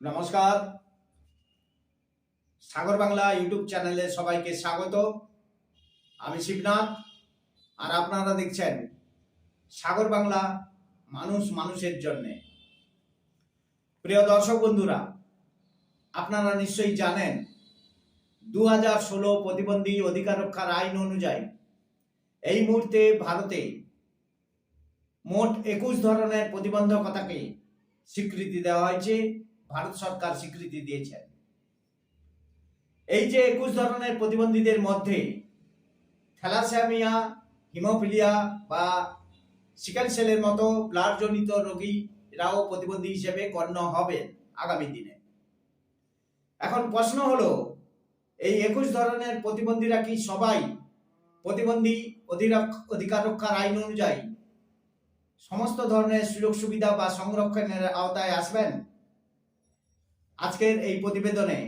নমস্কার। সাগর বাংলা ইউটিউব চ্যানেলে সবাইকে স্বাগত। আমি শিবনাথ, আর আপনারা দেখছেন সাগর বাংলা মানুষ মানুষের জন্যে। প্রিয় দর্শক বন্ধুরা, আপনারা নিশ্চয়ই জানেন দু হাজার ষোলো প্রতিবন্ধী অধিকার রক্ষার আইন অনুযায়ী এই মুহূর্তে ভারতে মোট একুশ ধরনের প্রতিবন্ধকতাকে স্বীকৃতি দেওয়া হয়েছে। ভারত সরকার স্বীকৃতি দিয়েছেন। এই যে একুশ ধরনের প্রতিবন্ধীদের মধ্যে থ্যালাসেমিয়া, হিমোফিলিয়া বা সিকেল সেলের মতো ব্লাডজনিত রোগীরাও প্রতিবন্ধী হিসেবে গণ্য হবেন আগামী দিনে। এখন প্রশ্ন হলো, এই একুশ ধরনের প্রতিবন্ধীরা কি সবাই প্রতিবন্ধী অধিকার রক্ষার আইন অনুযায়ী সমস্ত ধরনের সুযোগ সুবিধা বা সংরক্ষণের আওতায় আসবেন? আজকের এই প্রতিবেদনে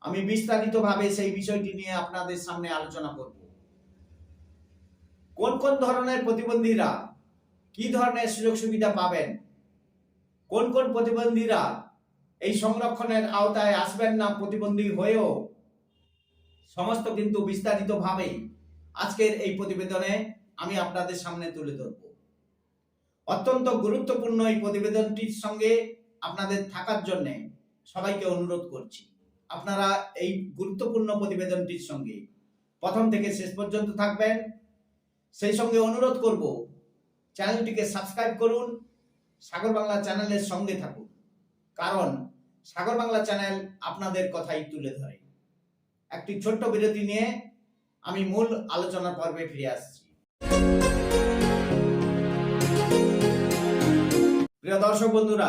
আমি বিস্তারিতভাবে সেই বিষয়টি নিয়ে আপনাদের সামনে আলোচনা করব। কোন কোন ধরনের প্রতিবন্ধীরা কি ধরনের সুযোগ সুবিধা পাবেন? কোন কোন প্রতিবন্ধীরা এই সংরক্ষণের আওতায় আসবেন না প্রতিবন্ধী হয়েও? সমস্ত কিন্তু বিস্তারিতভাবে আজকের এই প্রতিবেদনে আমি আপনাদের সামনে তুলে ধরব। অত্যন্ত গুরুত্বপূর্ণ এই প্রতিবেদনটির সঙ্গে আপনাদের থাকার জন্য সবাইকে অনুরোধ করছি। আপনারা এই গুরুত্বপূর্ণ প্রতিবেদনটির সঙ্গে প্রথম থেকে শেষ পর্যন্ত থাকবেন। সেই সঙ্গে অনুরোধ করব, চ্যানেলটিকে সাবস্ক্রাইব করুন, সাগর বাংলা চ্যানেলের সঙ্গে থাকুন। কারণ সাগর বাংলা চ্যানেল আপনাদের কথাই তুলে ধরে। একটি ছোট্ট বিরতি নিয়ে আমি মূল আলোচনা পর্বে ফিরে আসছি। প্রিয় দর্শক বন্ধুরা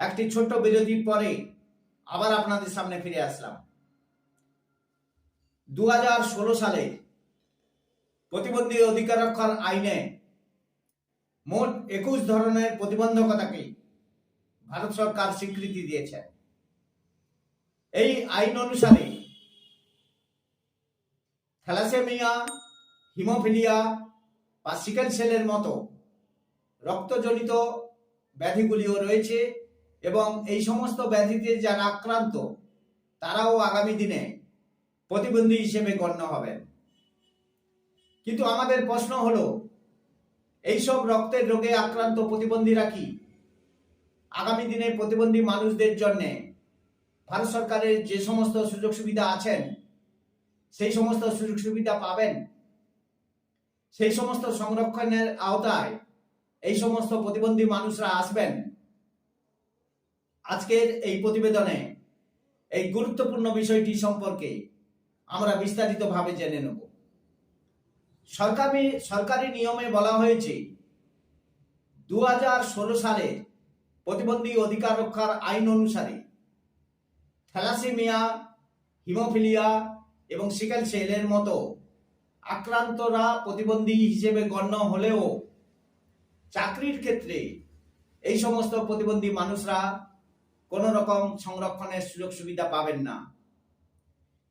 একটি ছোট্ট বিরতির পরে আবার আপনাদের সামনে ফিরে আসলাম। দু হাজার ষোলো সালে প্রতিবন্ধী অধিকার রক্ষার আইনে মোট একুশ ধরনের প্রতিবন্ধকতাকে ভারত সরকার স্বীকৃতি দিয়েছে। এই আইন অনুসারে থ্যালাসেমিয়া, হিমোফিলিয়া বা সিকেল সেলের মতো রক্তজনিত ব্যাধিগুলিও রয়েছে। এবং এই সমস্ত ব্যাধিতে যারা আক্রান্ত, তারাও আগামী দিনে প্রতিবন্ধী হিসেবে গণ্য হবেন। কিন্তু আমাদের প্রশ্ন হলো, এইসব রক্তের রোগে আক্রান্ত প্রতিবন্ধীরা কি? আগামী দিনে প্রতিবন্ধী মানুষদের জন্য ভারত সরকারের যে সমস্ত সুযোগ সুবিধা আছেন, সেই সমস্ত সুযোগ সুবিধা পাবেন? সেই সমস্ত সংরক্ষণের আওতায় এই সমস্ত প্রতিবন্ধী মানুষরা আসবেন? আজকের এই প্রতিবেদনে এই গুরুত্বপূর্ণ বিষয়টি সম্পর্কে আমরা বিস্তারিতভাবে জেনে নেব। সরকারি সরকারি নিয়মে বলা হয়েছে দু সালে প্রতিবন্ধী অধিকার রক্ষার আইন অনুসারে থ্যালাসেমিয়া, হিমোফিলিয়া এবং সিকেল সেলের মতো আক্রান্তরা প্রতিবন্ধী হিসেবে গণ্য হলেও চাকরির ক্ষেত্রে এই সমস্ত প্রতিবন্ধী মানুষরা কোনো রকম সংরক্ষণের সুযোগ সুবিধা পাবেন না।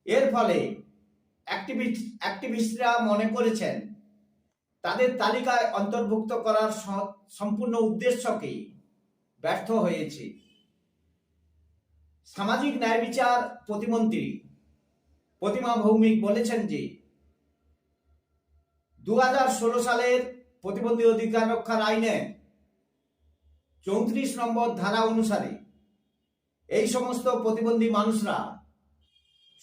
এর ফলে অ্যাক্টিভিস্ট অ্যাক্টিভিস্টরা মনে করেছেন, তাদের তালিকায় অন্তর্ভুক্ত করার সম্পূর্ণ উদ্দেশ্যকে ব্যর্থ হয়েছে। সামাজিক ন্যায় বিচার প্রতিমন্ত্রী প্রতিমা ভৌমিক বলেছেন যে দু হাজার ষোলো সালের প্রতিবন্ধী অধিকার রক্ষার আইনে চৌত্রিশ নম্বর ধারা অনুসারে এই সমস্ত প্রতিবন্ধী মানুষরা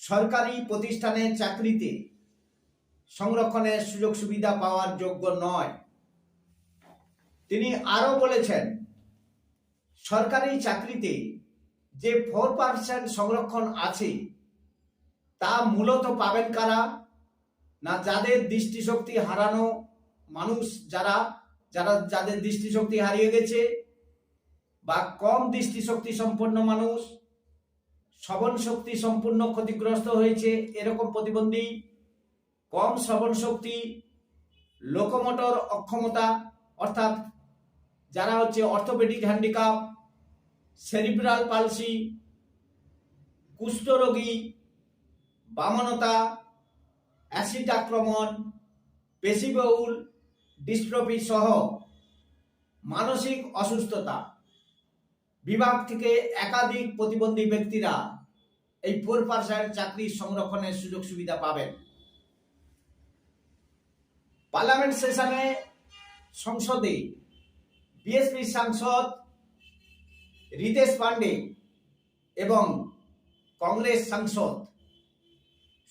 সরকারি প্রতিষ্ঠানের চাকরিতে সংরক্ষণের সুযোগ সুবিধা পাওয়ার যোগ্য নয়। তিনি আরও বলেছেন, সরকারি চাকরিতে যে ফোর পার্সেন্ট সংরক্ষণ আছে, তা মূলত পাবেন কারা? না যাদের দৃষ্টিশক্তি হারানো মানুষ যারা যারা, যাদের দৃষ্টিশক্তি হারিয়ে গেছে বা কম দৃষ্টিশক্তি সম্পন্ন মানুষ, শ্রবণ শক্তি সম্পূর্ণ ক্ষতিগ্রস্ত হয়েছে এরকম প্রতিবন্ধী, কম শ্রবণ শক্তি, লোকোমোটর অক্ষমতা, অর্থাৎ যারা হচ্ছে অর্থোপেডিক হ্যান্ডিক্যাপ, সেরিব্রাল পালসি, কুষ্ঠরোগী, বামনতা, অ্যাসিড আক্রমণ, পেশিবহুল, ডিস্ট্রফি সহ মানসিক অসুস্থতা। বিভাগ থেকে একাধিক প্রতিবন্ধী ব্যক্তিরা এই ফোর পার্সেন্ট চাকরির সংরক্ষণের সুযোগ সুবিধা পাবেন। পার্লামেন্ট সেশনে সংসদে বিএসপি সাংসদ রিতেশ পান্ডে এবং কংগ্রেস সাংসদ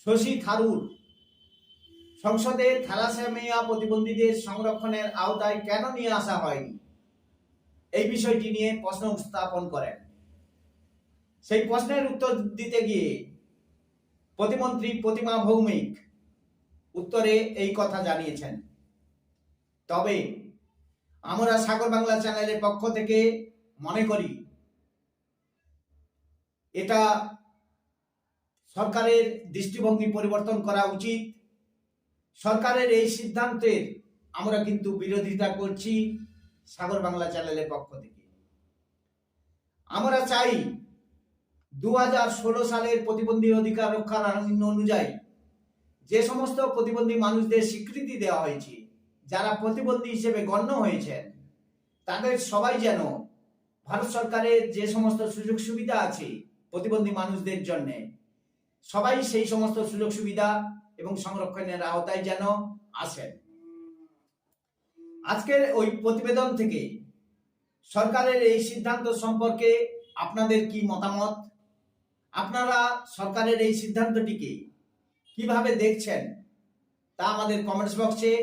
শশী থারুর সংসদে থ্যালাসেমিয়া প্রতিবন্ধীদের সংরক্ষণের আওতায় কেন নিয়ে আসা হয়নি? এই বিষয়টি নিয়ে প্রশ্ন উত্থাপন করেন। সেই প্রশ্নের উত্তর দিতে গিয়ে প্রতিমন্ত্রী প্রতিমা ভৌমিক উত্তরে এই কথা জানিয়েছেন। তবে আমরা সাগর বাংলা চ্যানেলের পক্ষ থেকে মনে করি, এটা সরকারের দৃষ্টিভঙ্গি পরিবর্তন করা উচিত। সরকারের এই সিদ্ধান্তের আমরা কিন্তু বিরোধিতা করছি। সাগর বাংলা চ্যানেলের পক্ষ থেকে। আমরা চাই দুহাজার ষোলো সালের প্রতিবন্ধী অধিকার রক্ষার আইন অনুযায়ী যে সমস্ত প্রতিবন্ধী মানুষদের স্বীকৃতি দেওয়া হয়েছে, যারা প্রতিবন্ধী হিসেবে গণ্য হয়েছেন, তাদের সবাই যেন ভারত সরকারের যে সমস্ত সুযোগ সুবিধা আছে প্রতিবন্ধী মানুষদের জন্য, সবাই সেই সমস্ত সুযোগ সুবিধা এবং সংরক্ষণের আওতায় যেন আসেন। আজকের ওই প্রতিবেদন থেকে সরকারের এই সিদ্ধান্ত সম্পর্কে আপনাদের কি মতামত? আপনারা সরকারের এই সিদ্ধান্তটিকে কীভাবে দেখছেন তা আমাদের কমেন্টস বক্সে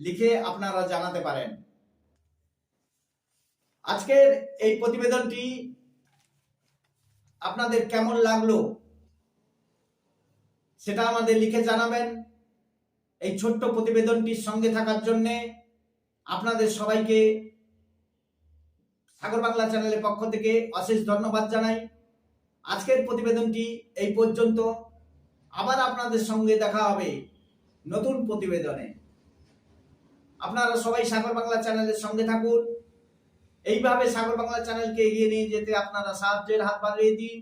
লিখে আপনারা জানাতে পারেন। আজকের এই প্রতিবেদনটি আপনাদের কেমন লাগল সেটা আমাদের লিখে জানাবেন। এই ছোট্ট প্রতিবেদনটির সঙ্গে থাকার জন্যে আপনাদের সবাইকে সাগর বাংলা চ্যানেলের পক্ষ থেকে অশেষ ধন্যবাদ জানাই। আজকের প্রতিবেদনটি এই পর্যন্ত। আবার আপনাদের সঙ্গে দেখা হবে নতুন প্রতিবেদনে। আপনারা সবাই সাগর বাংলা চ্যানেলের সঙ্গে থাকুন। এইভাবে সাগর বাংলা চ্যানেলকে এগিয়ে নিয়ে যেতে আপনারা সাহায্যের হাত বাড়িয়ে দিন।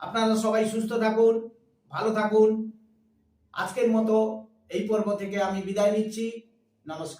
আপনারা সবাই সুস্থ থাকুন, ভালো থাকুন। আজকের মতো এই পর্ব থেকে আমি বিদায় নিচ্ছি। নমস্কার।